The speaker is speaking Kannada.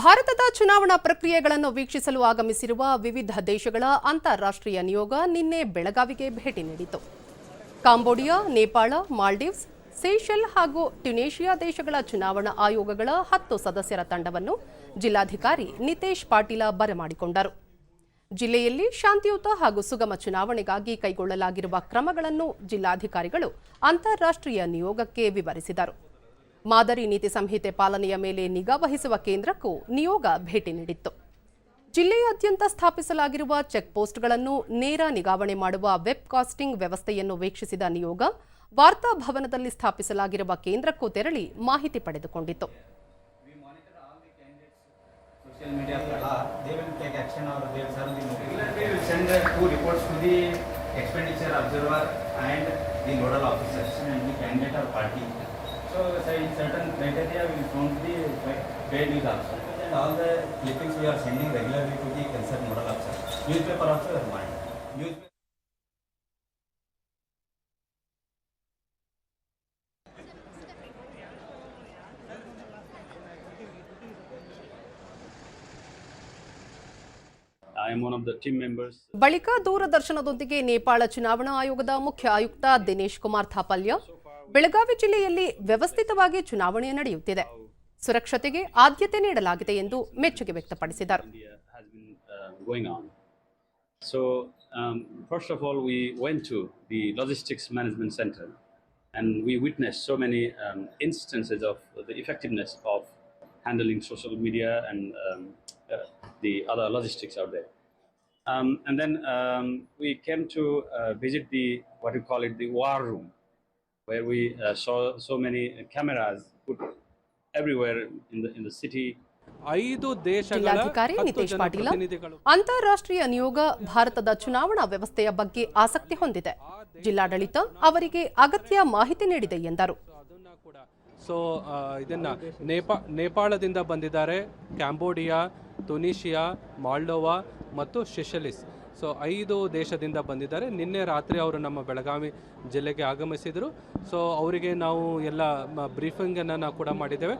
ಭಾರತದ ಚುನಾವಣಾ ಪ್ರಕ್ರಿಯೆಗಳನ್ನು ವೀಕ್ಷಿಸಲು ಆಗಮಿಸಿರುವ ವಿವಿಧ ದೇಶಗಳ ಅಂತಾರಾಷ್ಟ್ರೀಯ ನಿಯೋಗ ನಿನ್ನೆ ಬೆಳಗಾವಿಗೆ ಭೇಟಿ ನೀಡಿತು. ಕಾಂಬೋಡಿಯಾ, ನೇಪಾಳ, ಮಾಲ್ಡೀವ್ಸ್ ಸೇಷಲ್ ಹಾಗೂ ಟ್ಯುನೇಷಿಯಾ ದೇಶಗಳ ಚುನಾವಣಾ ಆಯೋಗಗಳ ಹತ್ತು ಸದಸ್ಯರ ತಂಡವನ್ನು ಜಿಲ್ಲಾಧಿಕಾರಿ ನಿತೇಶ್ ಪಾಟೀಲ ಬರಮಾಡಿಕೊಂಡರು ಜಿಲ್ಲೆಯಲ್ಲಿ ಶಾಂತಿಯುತ ಹಾಗೂ ಸುಗಮ ಚುನಾವಣೆಗಾಗಿ ಕೈಗೊಳ್ಳಲಾಗಿರುವ ಕ್ರಮಗಳನ್ನು ಜಿಲ್ಲಾಧಿಕಾರಿಗಳು ಅಂತಾರಾಷ್ಟ್ರೀಯ ನಿಯೋಗಕ್ಕೆ ವಿವರಿಸಿದರು. ಮಾದರಿ ನೀತಿ ಸಂಹಿತೆ ಪಾಲನೆಯ ಮೇಲೆ ನಿಗಾ ವಹಿಸುವ ಕೇಂದ್ರಕ್ಕೂ ನಿಯೋಗ ಭೇಟಿ ನೀಡಿತ್ತು. ಜಿಲ್ಲೆಯಾದ್ಯಂತ ಸ್ಥಾಪಿಸಲಾಗಿರುವ ಚೆಕ್ ಪೋಸ್ಟ್ಗಳನ್ನು ನೇರ ನಿಗಾವಣೆ ಮಾಡುವ ವೆಬ್ ಕಾಸ್ಟಿಂಗ್ ವ್ಯವಸ್ಥೆಯನ್ನು ವೀಕ್ಷಿಸಿದ ನಿಯೋಗ, ವಾರ್ತಾ ಭವನದಲ್ಲಿ ಸ್ಥಾಪಿಸಲಾಗಿರುವ ಕೇಂದ್ರಕ್ಕೂ ತೆರಳಿ ಮಾಹಿತಿ ಪಡೆದುಕೊಂಡಿತು. So say in certain criteria we will found the paid news also. And all the clippings we are sending regularly to the concerned nodal officer. Newspaper also is mine. Newspaper I am one of the team members. ಬಳಿಕ ದೂರದರ್ಶನದೊಂದಿಗೆ ನೇಪಾಳ ಚುನಾವಣಾ ಆಯೋಗದ ಮುಖ್ಯ ಆಯುಕ್ತ ದಿನೇಶ್ ಕುಮಾರ್ ಥಾಪಲ್ಯ ಬೆಳಗಾವಿ ಜಿಲ್ಲೆಯಲ್ಲಿ ವ್ಯವಸ್ಥಿತವಾಗಿ ಚುನಾವಣೆ ನಡೆಯುತ್ತಿದೆ ಸುರಕ್ಷತೆಗೆ ಆದ್ಯತೆ ನೀಡಲಾಗಿದೆ ಎಂದು ಮೆಚ್ಚುಗೆ ವ್ಯಕ್ತಪಡಿಸಿದರು uh. So, um, first of all, we went to the Logistics Management Center and we witnessed so many um, instances of the effectiveness of handling social media and um, uh, the other logistics out there. Um, and then um, we came to uh, visit the what we call it the war room, where we uh, saw so many cameras put everywhere in the in the city. ಐದು ದೇಶಗಳ ಜಿಲ್ಲಾಧಿಕಾರಿ ನಿತೇಶ್ ಪಾಟೀಲ ಅಂತಾರಾಷ್ಟ್ರೀಯ ನಿಯೋಗ ಭಾರತದ ಚುನಾವಣಾ ವ್ಯವಸ್ಥೆಯ ಬಗ್ಗೆ ಆಸಕ್ತಿ ಹೊಂದಿದೆ. ಜಿಲ್ಲಾಡಳಿತ ಅವರಿಗೆ ಅಗತ್ಯ ಮಾಹಿತಿ ನೀಡಿದೆ ಎಂದರು. ಸೊ ಇದನ್ನ ನೇಪಾ ನೇಪಾಳದಿಂದ ಬಂದಿದ್ದಾರೆ. ಕ್ಯಾಂಬೋಡಿಯಾ ಟುನೀಷಿಯಾ ಮಾಲ್ಡೋವಾ ಮತ್ತು ಶೆಷಲಿಸ್ ಸೊ ಐದು ದೇಶದಿಂದ ಬಂದಿದ್ದಾರೆ. ನಿನ್ನೆ ರಾತ್ರಿ ಅವರು ನಮ್ಮ ಬೆಳಗಾವಿ ಜಿಲ್ಲೆಗೆ ಆಗಮಿಸಿದರು. ಸೊ ಅವರಿಗೆ ನಾವು ಎಲ್ಲ ಬ್ರೀಫಿಂಗನ್ನು ನಾವು ಕೂಡ ಮಾಡಿದ್ದೇವೆ.